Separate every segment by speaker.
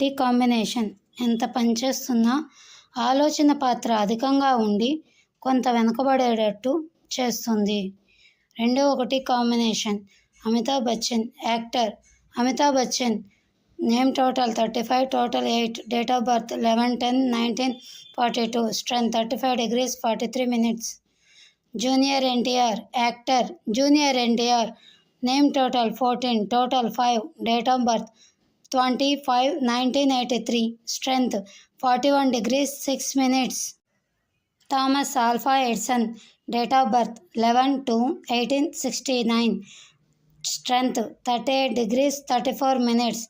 Speaker 1: Tea combination ఎంత పనిచేస్తున్నా ఆలోచన పాత్ర అధికంగా ఉండి కొంత వెనుకబడేటట్టు చేస్తుంది రెండో ఒకటి combination Amitabh Bachchan actor Amitabh Bachchan name total thirty five total eight date of birth eleven ten nineteen forty two strength thirty five degrees forty three minutes junior NTR actor junior NTR name total fourteen total five date of birth 25, 1983. Strength 41 degrees 6 minutes. Thomas Alpha Edison. Date of birth 11/2/1869. Strength 38 degrees 34 minutes.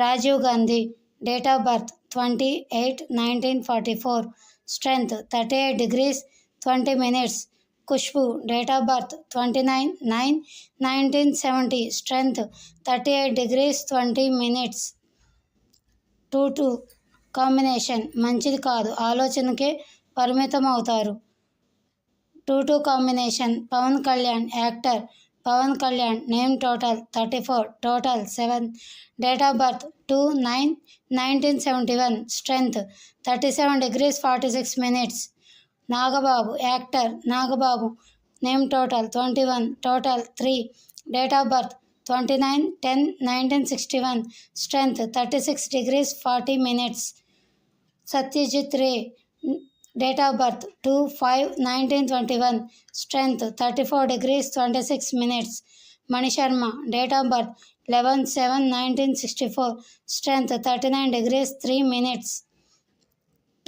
Speaker 1: Rajiv Gandhi. Date of birth 28/1944. Strength 38 degrees 20 minutes. Kushbu, date of birth 29/9/1970, strength 38 degrees 20 minutes. Two two combination మంచిది కాదు ఆలోచనకే పరిమితం అవుతారు two two combination Pawan Kalyan actor Pawan Kalyan name total thirty four total seven date of birth two nine nineteen seventy one strength thirty seven degrees forty six minutes Nagababu actor Nagababu name total twenty one total three date of birth twenty nine ten nineteen sixty one strength thirty six degrees forty minutes Satyajit Ray date of birth two five nineteen twenty one strength thirty four degrees twenty six minutes Manisharma date of birth eleven seven nineteen sixty four strength thirty nine degrees three minutes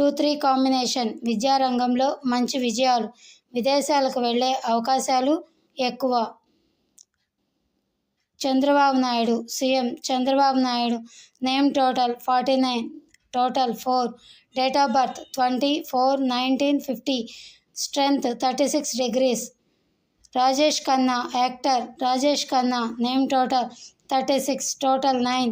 Speaker 1: two three combination విద్యారంగంలో మంచి విజయాలు విదేశాలకు వెళ్ళే అవకాశాలు ఎక్కువ Chandrababu Naidu CM Chandrababu Naidu name total forty nine total four date of birth twenty four nineteen fifty strength thirty six degrees Rajesh Khanna actor Rajesh Khanna name total thirty six total nine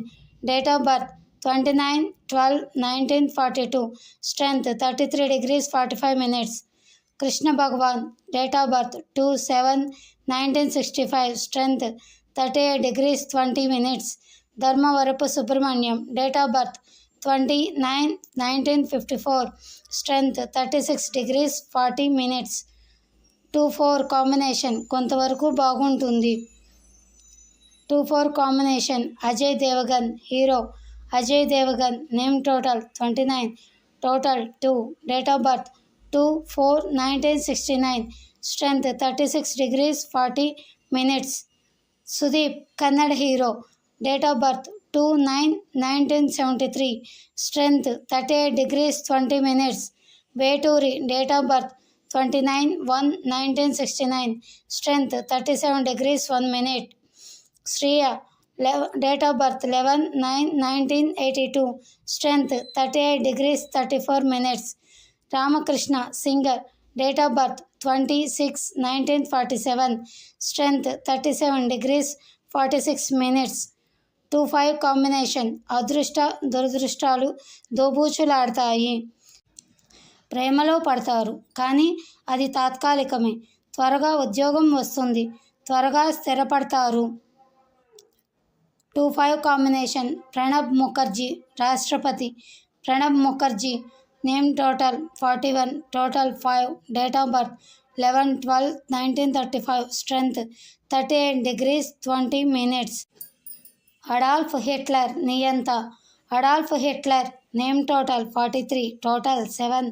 Speaker 1: date of birth twenty nine twelve nineteen forty two strength thirty three degrees forty five minutes Krishna Bhagavan date of birth two seven nineteen sixty five strength thirty eight degrees twenty minutes Dharmavarapu Subrahmanyam date of birth twenty nine nineteen fifty four strength thirty six degrees forty minutes two four combination కొంతవరకు బాగుంటుంది two four combination Ajay Devgan hero Ajay Devgan name total twenty nine total two date of birth two four nineteen sixty nine strength thirty six degrees forty minutes Sudeep Kannada hero date of birth two nine nineteen seventy three strength thirty eight degrees twenty minutes Veturi date of birth twenty nine one nineteen sixty nine strength thirty seven degrees one minute Shriya date of birth eleven nine nineteen eighty two strength thirty eight degrees thirty four minutes Ramakrishna singer date of birth twenty six nineteen forty seven strength thirty seven degrees forty six minutes two five combination అదృష్ట దురదృష్టాలు దోబూచులాడతాయి ప్రేమలో పడతారు కానీ అది తాత్కాలికమే త్వరగా ఉద్యోగం వస్తుంది త్వరగా స్థిరపడతారు two five combination Pranab Mukherjee రాష్ట్రపతి Pranab Mukherjee name total 41 total 5 date of birth 11 12 1935 strength 38 degrees 20 minutes adolf hitler niyanta adolf hitler name total 43 total 7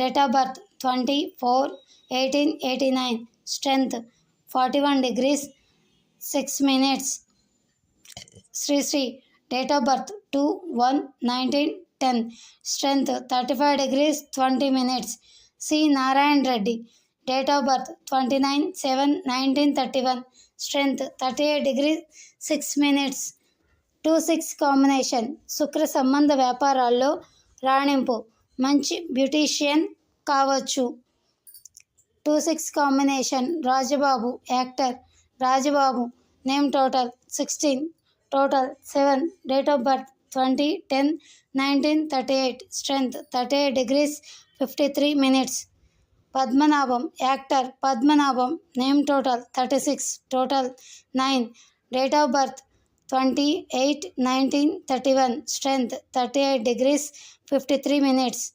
Speaker 1: date of birth 24 1889 strength 41 degrees 6 minutes three three date of birth 2 1 19 ten strength thirty five degrees twenty minutes C Narayana Reddy date of birth twenty nine seven nineteen thirty one strength thirty eight degree six minutes two six combination శుక్ర సంబంధ వ్యాపారాల్లో రాణింపు మంచి beautician కావచ్చు two six combination Rajababu actor Rajababu name total sixteen total seven date of birth 20, 10, 19, 38. Strength 38 degrees 53 minutes. Padmanabham, actor Padmanabham, name total 36, total 9, date of birth 28, 19, 31, strength 38 degrees 53 minutes.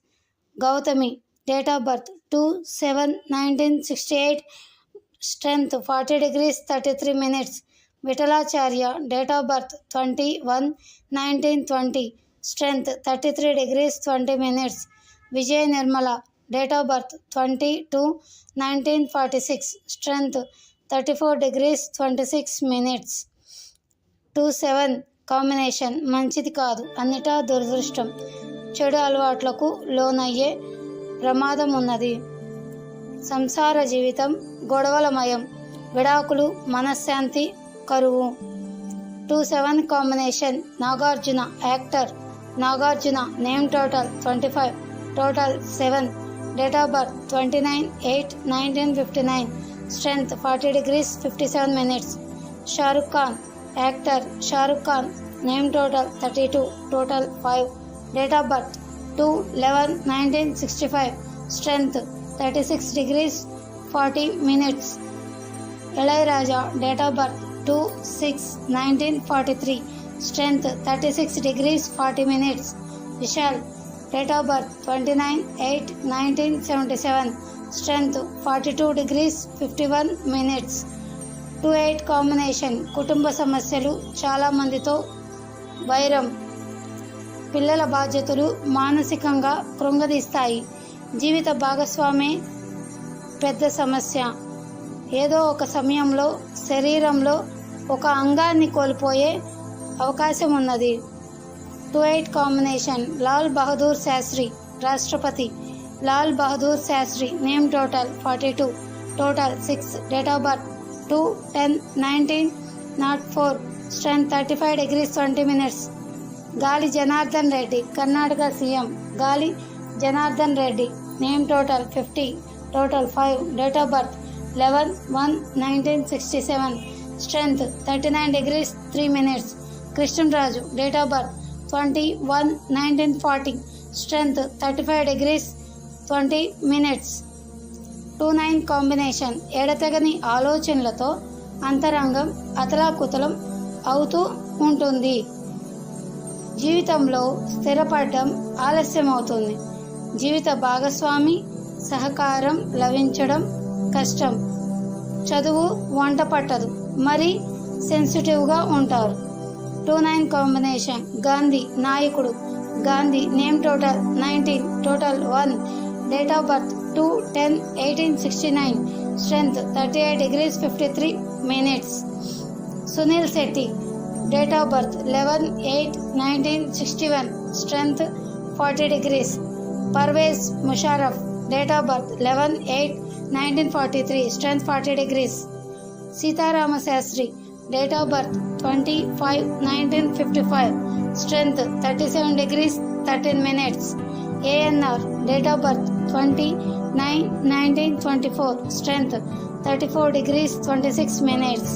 Speaker 1: Gautami, date of birth 2, 7, 1968, strength 40 degrees 33 minutes. Vithalacharya date of birth twenty one nineteen twenty strength thirty three degrees twenty minutes Vijaya Nirmala date of birth twenty two nineteen forty six strength thirty four degrees twenty six minutes two seven combination మంచిది కాదు అన్నిటా దురదృష్టం చెడు అలవాట్లకు లోనయ్యే ప్రమాదం ఉన్నది సంసార జీవితం గొడవలమయం విడాకులు మనశ్శాంతి करव two seven combination Nagarjuna actor Nagarjuna name total twenty five total seven date of birth twenty nine eight nineteen fifty nine strength forty degree fifty seven minutes Shahrukh Khan actor Shahrukh Khan name total thirty two total five date of birth two eleven nineteen sixty five strength thirty six degree forty minutes Ilaiyaraaja date of birth two six nineteen forty three strength thirty six degrees forty minutes Vishal date of birth twenty nine eight nineteen seventy seven strength forty two degrees fifty one minutes two eight combination కుటుంబ సమస్యలు చాలామందితో వైరం పిల్లల బాధ్యతలు మానసికంగా కృంగదీస్తాయి జీవిత భాగస్వామే పెద్ద సమస్య ఏదో ఒక సమయంలో శరీరంలో ఒక అంగాన్ని కోల్పోయే అవకాశం ఉన్నది two eight combination Lal Bahadur Shastri రాష్ట్రపతి Lal Bahadur Shastri name total forty two total six date of birth two ten nineteen nought four strength thirty five degrees twenty minutes Gali Janardhan Reddy Karnataka CM Gali Janardhan Reddy name total fifty total five date of birth eleven one nineteen sixty seven strength thirty nine degrees three minutes Krishnam Raju date of birth twenty one nineteen forty strength thirty five degrees twenty minutes two nine combination ఎడతెగని ఆలోచనలతో అంతరంగం అతలాకుతలం అవుతూ ఉంటుంది జీవితంలో స్థిరపడడం ఆలస్యమవుతుంది జీవిత భాగస్వామి సహకారం లభించడం కష్టం చదువు వంట పట్టదు మరి సెన్సిటివ్గా ఉంటారు టూ నైన్ కాంబినేషన్ గాంధీ నాయకుడు Gandhi name total nineteen total one date of birth two ten eighteen sixty nine strength thirty eight degrees fifty three minutes Sunil Shetty date of birth eleven eight nineteen sixty one strength forty degrees Pervez Musharraf date of birth eleven eight nineteen forty three strength forty degrees Sitarama Sastry. Date of birth 25-1955. Strength 37 degrees 13 minutes. ANR. Date of birth 29-1924. Strength 34 degrees 26 minutes.